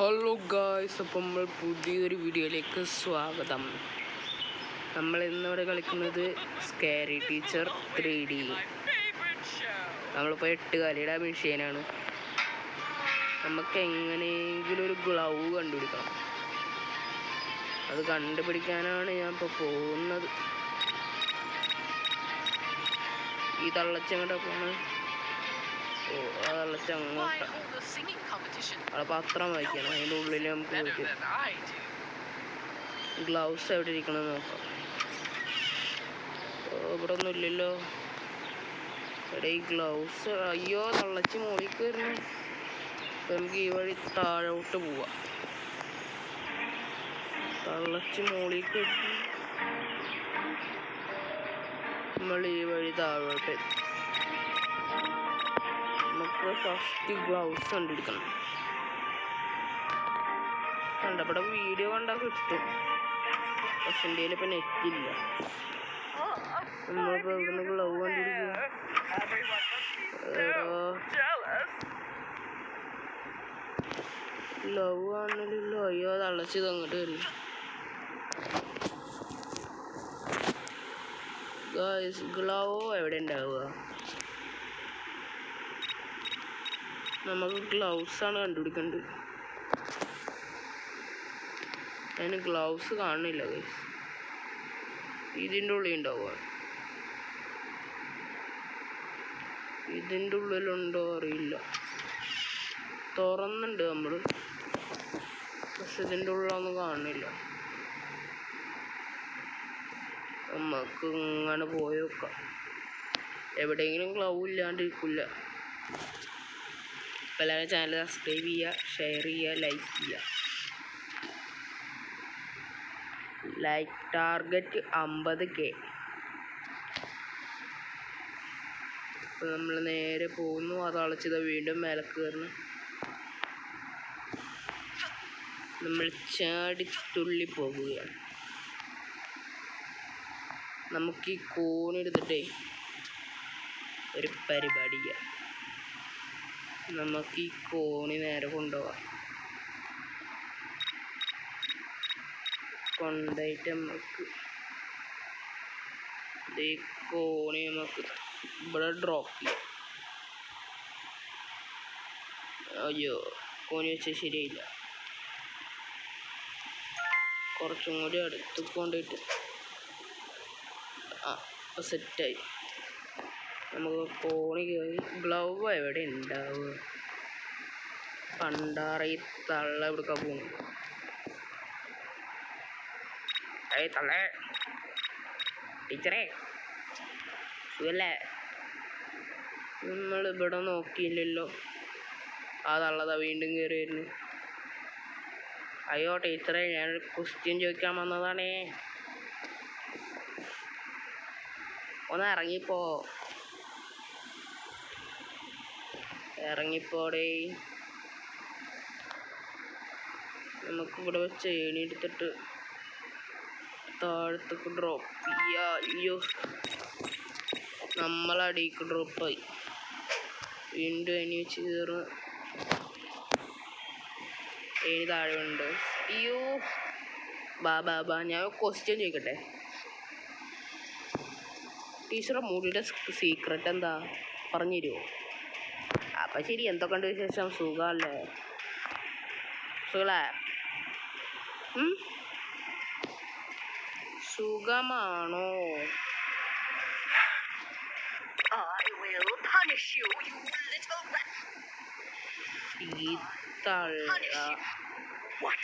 Hello guys അപ്പം നമ്മൾ പുതിയൊരു വീഡിയോയിലേക്ക് സ്വാഗതം. നമ്മൾ ഇന്നിവിടെ കളിക്കുന്നത് സ്കാരി ടീച്ചർ ത്രീ ഡി നമ്മളിപ്പോൾ എട്ട് കളിയുടെ മെഷീനാണ് നമുക്ക് എങ്ങനെയെങ്കിലും ഒരു ഗ്ലൗ കണ്ടുപിടിക്കണം. അത് കണ്ടുപിടിക്കാനാണ് ഞാൻ ഇപ്പോൾ പോകുന്നത്. ഈ തള്ളച്ചങ്ങോട്ടാ അവിടെ പത്രം വായിക്കണം. അതിന്റെ ഉള്ളിൽ നമുക്ക് I ഗ്ലൗസ് എവിടെ ഇരിക്കണം നോക്കാം. ഇവിടെ ഒന്നും ഇല്ലല്ലോ. എവിടെ ഈ ഗ്ലൗസ് അയ്യോ തള്ളച്ച് മുകളിൽ കയറുന്നു. അപ്പൊ നമുക്ക് ഈ വഴി താഴോട്ട് പോവാം. തള്ളച്ച് മുകളിൽ കയറി. നമ്മൾ ഈ വഴി താഴോട്ട് എത്തി. ഫസ്റ്റ് ഗ്ലൗസ് കണ്ടെടുക്കണം കണ്ടപ്പോൾ വീഡിയോ കണ്ടാൽ കിട്ടും. പക്ഷെ എന്റെ ഇപ്പം നെറ്റില്ല നമ്മളിപ്പോൾ ഇവിടുന്ന് ഗ്ലൗ ലവ് ഗ്ലൗ ആണല്ലോ അയ്യോ തള്ളച്ചത് അങ്ങോട്ട് വരും. ഗ്ലൗ എവിടെ ഉണ്ടാവുക? നമുക്ക് ഗ്ലൗസ് ആണ് കണ്ടുപിടിക്കേണ്ടത് അതിന് ഗ്ലൗസ് കാണുന്നില്ല ഗൈസ് ഇതിന്റെ ഉള്ളിൽ ഉണ്ടാവുക. ഇതിന്റെ ഉള്ളിലുണ്ടോ അറിയില്ല. തുറന്നുണ്ട് നമ്മൾ പക്ഷെ ഇതിന്റെ ഉള്ളിലൊന്നും കാണുന്നില്ല നമുക്ക് ഇങ്ങനെ പോയി നോക്കാം. എവിടെയെങ്കിലും ഗ്ലൗ ഇല്ലാണ്ടിരിക്കില്ല അപ്പോൾ എല്ലാവരും ചാനൽ സബ്സ്ക്രൈബ് ചെയ്യുക ഷെയർ ചെയ്യുക ലൈക്ക് ചെയ്യുക. ലൈക്ക് ടാർഗറ്റ് അമ്പത് കെ അപ്പോൾ നമ്മൾ നേരെ പോകുന്നു. അത് അളച്ചത് വീണ്ടും മേലെ കയറുന്നു. നമ്മൾ ചാടി തുള്ളി പോകുകയാണ്. നമുക്ക് ഈ കോണെടുത്തിട്ടേ ഒരു പരിപാടി ചെയ്യാം. നമുക്ക് ഈ കോണി നേരെ കൊണ്ടുപോകാം കൊണ്ടായിട്ട് നമുക്ക് ഈ കോണി നമുക്ക് ഇവിടെ ഡ്രോപ്പ് ചെയ്യാം. അയ്യോ കോണി വെച്ചാൽ ശരിയായില്ല. കുറച്ചും കൂടി അടുത്ത് കൊണ്ടിട്ട് ആ സെറ്റായി നമുക്ക് കോണി കയറി ഗ്ലൗ എവിടെ ഉണ്ടാവുക പണ്ടാറി തള്ള എവിടുക്ക പോണു? ഏയ് ടീച്ചറേ സുഖല്ലേ? നമ്മൾ ഇവിടെ നോക്കിയില്ലല്ലോ. ആ തള്ളതാ വീണ്ടും കയറി വരുന്നു. അയ്യോ ടീച്ചറെ ഞാനൊരു ക്വസ്റ്റ്യൻ ചോദിക്കാൻ വന്നതാണേ. ഒന്ന് ഇറങ്ങിപ്പോ. ഇറങ്ങിപ്പോടേ. നമുക്ക് ഇവിടെ വെച്ച് ഏണി എടുത്തിട്ട് താഴത്തേക്ക് ഡ്രോപ്പ് ചെയ്യാ. അയ്യോ. നമ്മളടിക്ക് ഡ്രോപ്പായി വീണ്ടും ഏണി വെച്ച് കയറും ഏണി താഴെ ഉണ്ട്. അയ്യോ. ബാ ബാ ബാ. ഞാൻ ക്വസ്റ്റ്യൻ ചോദിക്കട്ടെ? ടീച്ചറെ മുടിയുടെ സീക്രട്ട് എന്താ? പറഞ്ഞു തരുമോ അപ്പം ശരി എന്തൊക്കെ ഉണ്ട് വിശേഷം? സുഖമല്ലേ സുഖല്ലേ? ഉം? സുഖമാണോ?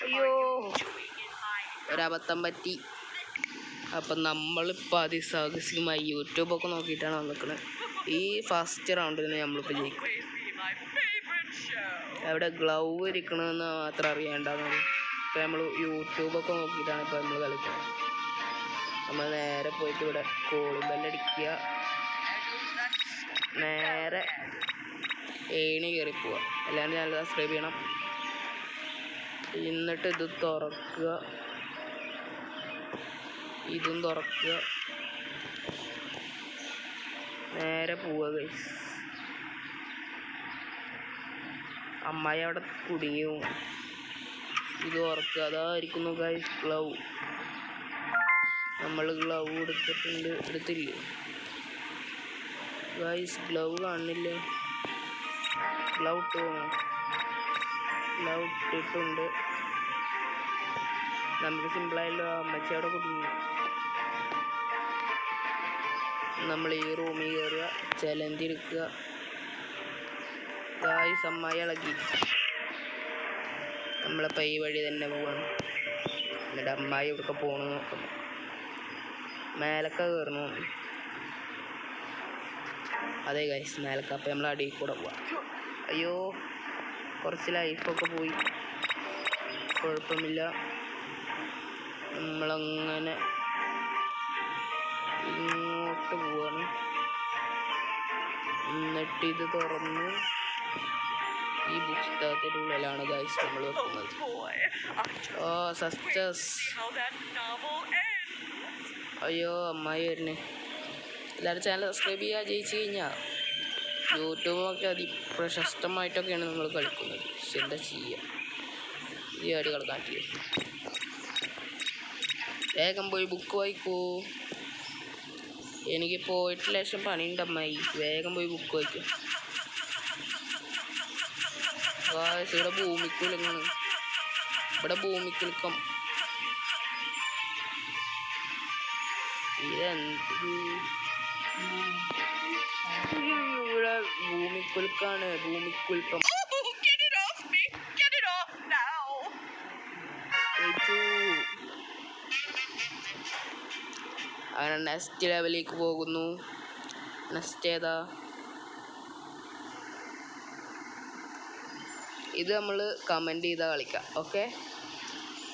അയ്യോ. ഒരബദ്ധം പറ്റി. അപ്പം നമ്മളിപ്പോൾ അതിസാഹസികമായി യൂട്യൂബൊക്കെ നോക്കിയിട്ടാണ് വന്നിക്കുന്നത് ഈ ഫസ്റ്റ് റൗണ്ടിൽ നമ്മളിപ്പോൾ ജയിക്കും. എവിടെ ഗ്ലൗ ഇരിക്കണമെന്ന് മാത്രം അറിയാണ്ടാകുന്നത് ഇപ്പം നമ്മൾ യൂട്യൂബൊക്കെ നോക്കിയിട്ടാണ് ഇപ്പോൾ നമ്മൾ കളിക്കുന്നത് നമ്മൾ നേരെ പോയിട്ട് ഇവിടെ കോളിംഗ് ബെല്ലടിക്കുക നേരെ ഏണി കയറി പോവുക. എല്ലാവരും ചാനൽ സബ്സ്ക്രൈബ് ചെയ്യണം. എന്നിട്ട് ഇത് തുറക്കുക. ഇതും തുറക്കുക. നേരെ പോവുക ഗൈസ് അമ്മായി അവിടെ കുടുങ്ങി ഇത് ഓർക്കുക അതായിരിക്കുന്നു ഗൈസ് ഗ്ലൗ നമ്മൾ ഗ്ലൗ എടുത്തിട്ടുണ്ട്. എടുത്തില്ലേ? ഗൈസ് ഗ്ലൗ കാണുന്നില്ലേ ഗ്ലൗ ഇട്ട് ഗ്ലൗ ഇട്ടിട്ടുണ്ട്. നമുക്ക് സിമ്പിളായല്ലോ അമ്മച്ചി അവിടെ കുടുങ്ങി. നമ്മൾ ഈ റൂമിൽ കയറുക ചലന്തി എടുക്കുക. ഗായ്സ് അമ്മായി ഇളകി. നമ്മളപ്പോൾ ഈ വഴി തന്നെ പോവാണ്. എന്നിട്ട് അമ്മായി ഇവിടൊക്കെ പോണു നോക്കണം മേലക്ക കയറണു അതെ ഗൈസ് മേലക്ക. അപ്പം നമ്മൾ അടിയിൽ കൂടെ പോവാം. അയ്യോ കുറച്ച് ലൈഫൊക്കെ പോയി. കുഴപ്പമില്ല. നമ്മളങ്ങനെ ഇങ്ങോട്ട് പോവാണ്. എന്നിട്ട് ഇത് തുറന്ന്. ഈ പുസ്തകത്തിന്റെ ഉള്ളിലാണ് ഗൈസ് നമ്മൾ വെക്കുന്നത്. I just oh ends. അയ്യോ അമ്മായി വരുന്നേ. എല്ലാവരും ചാനൽ സബ്സ്ക്രൈബ് ചെയ്യുക ജയിച്ചു കഴിഞ്ഞാൽ യൂട്യൂബൊക്കെ അതിപ്രശസ്തമായിട്ടൊക്കെയാണ് നമ്മൾ കളിക്കുന്നത്. പക്ഷെ എന്താ ചെയ്യുക ഈ അടി കളിക്കാൻ പറ്റില്ല വേഗം പോയി ബുക്ക് വായിക്കൂ. എനിക്ക് പോയിട്ട് ലക്ഷം പണിയുണ്ട് അമ്മായി. വേഗം പോയി ബുക്ക് വായിക്കും. ഗായ്സ്, ഇവിടെ ഭൂമിക്കുലങ്ങാണ്. ഇവിടെ ഭൂമിക്കുലക്കം. ഇതെന്ത്? ഇവിടെ now! ഏറ്റു. അങ്ങനെ നെക്സ്റ്റ് ലെവലിലേക്ക് പോകുന്നു. നെക്സ്റ്റ് ഏതാ? ഇത് നമ്മൾ കമന്റ് ചെയ്താൽ കളിക്കാം ഓക്കെ